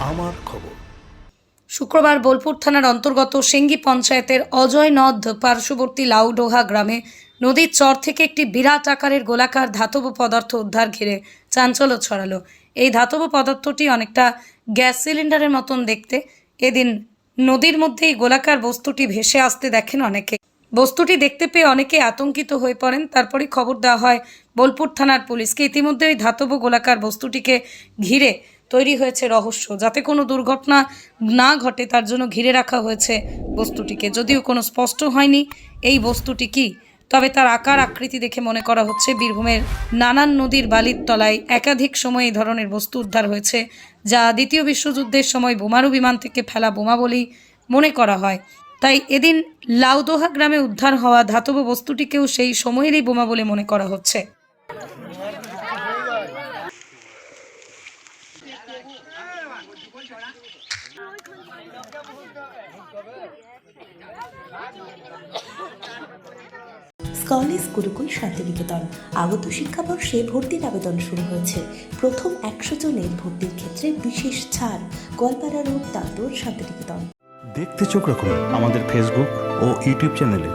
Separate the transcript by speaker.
Speaker 1: আমার খবর।
Speaker 2: শুক্রবার বোলপুর থানার অন্তর্গত সেঙ্গি পঞ্চায়েতের অজয় নদ পার্শ্ববর্তী লাউডোহা গ্রামে নদীর চর থেকে একটি বিরাট আকারের গোলাকার ধাতব পদার্থ উদ্ধার ঘিরে চাঞ্চল্য ছড়ালো। এই ধাতব পদার্থটি অনেকটা গ্যাস সিলিন্ডারের মতন দেখতে। এদিন নদীর মধ্যে এই গোলাকার বস্তুটি ভেসে আসতে দেখেন অনেকে। বস্তুটি দেখতে পেয়ে অনেকে আতঙ্কিত হয়ে পড়েন। তারপরে খবর দেওয়া হয়, বোলপুর থানার পুলিশকে ইতিমধ্যে ওই ধাতব গোলাকার বস্তুটিকে ঘিরে তৈরি হয়েছে রহস্য, যাতে কোনো দুর্ঘটনা না ঘটে, তার জন্য ঘিরে রাখা হয়েছে বস্তুটিকে। যদিও কোনো স্পষ্ট হয়নি এই বস্তুটি কি, তবে তার আকার আকৃতি দেখে মনে করা হচ্ছে বীরভূমের নানান নদীর বালির তলায় একাধিক সময় এই ধরনের বস্তু উদ্ধার হয়েছে, যা দ্বিতীয় বিশ্বযুদ্ধের সময় বোমারু বিমান থেকে ফেলা বোমা বলেই মনে করা হয়। তাই এদিন লাউদোহা গ্রামে উদ্ধার হওয়া ধাতব বস্তুটিকেও সেই সময়েরই বোমা বলে মনে করা হচ্ছে।
Speaker 3: স্কলিস গুরুকুল শান্তিনিকেতন। আগত শিক্ষাবর্ষে ভর্তির আবেদন শুরু হয়েছে। প্রথম একশো জনের ভর্তির ক্ষেত্রে বিশেষ ছাড়। গোয়ালপাড়া রোড তাঁতর শান্তিনিকেতন।
Speaker 1: দেখতে চোখ রাখুন আমাদের ফেসবুক ও ইউটিউব চ্যানেলে